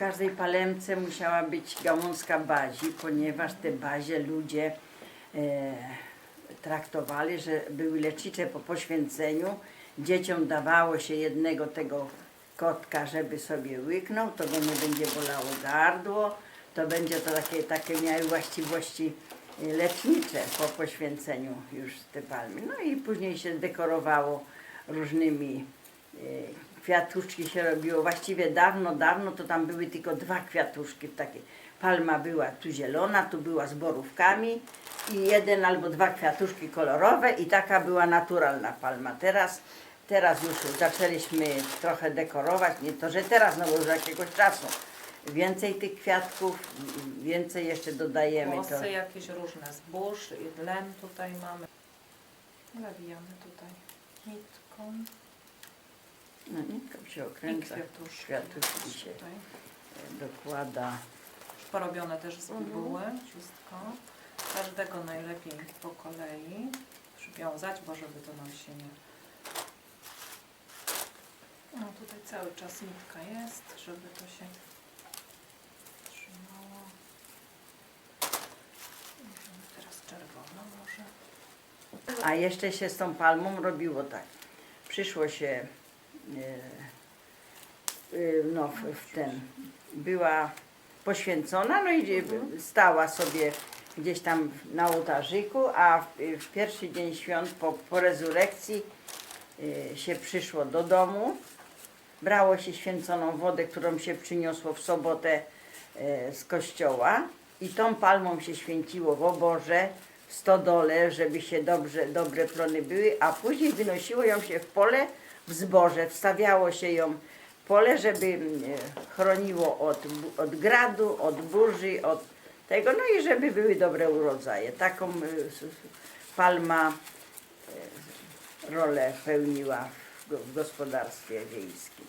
każdej palemce musiała być gałązka bazi, ponieważ te bazie ludzie e, traktowali, że były lecznicze po poświęceniu. Dzieciom dawało się jednego tego kotka, żeby sobie łyknął, to go nie będzie bolało gardło, to będzie to takie, takie miały właściwości e, lecznicze po poświęceniu już te palmy. No i później się dekorowało różnymi e, kwiatuszki się robiło. Właściwie dawno, dawno to tam były tylko dwa kwiatuszki takie. Palma była tu zielona, tu była z borówkami i jeden albo dwa kwiatuszki kolorowe i taka była naturalna palma. Teraz, teraz już zaczęliśmy trochę dekorować, nie to, że teraz, no bo już jakiegoś czasu. Więcej tych kwiatków, więcej jeszcze dodajemy. To. Włosy jakieś różne, zbóż, i len tutaj mamy. Nawijamy tutaj nitką Nitką się i okręca, kwiatuszki. kwiatuszki się Tutaj. dokłada. Porobione też z Mhm. bibuły, wszystko. Każdego najlepiej po kolei przywiązać, bo żeby to nam się nie... No tutaj cały czas nitka jest, żeby to się trzymało. Teraz czerwoną może. A jeszcze się z tą palmą robiło tak. Przyszło się no, w, ten, była poświęcona, no i stała sobie gdzieś tam na ołtarzyku, a w, w pierwszy dzień świąt po, po rezurekcji e, się przyszło do domu, brało się święconą wodę, którą się przyniosło w sobotę e, z kościoła i tą palmą się święciło w oborze, w stodole, żeby się dobrze, dobre plony były, a później wynosiło ją się w pole, w wstawiało się ją w pole, żeby e, chroniło od, od gradu, od burzy, od tego, no i żeby były dobre urodzaje. Taką e, palma e, rolę pełniła w gospodarstwie wiejskim.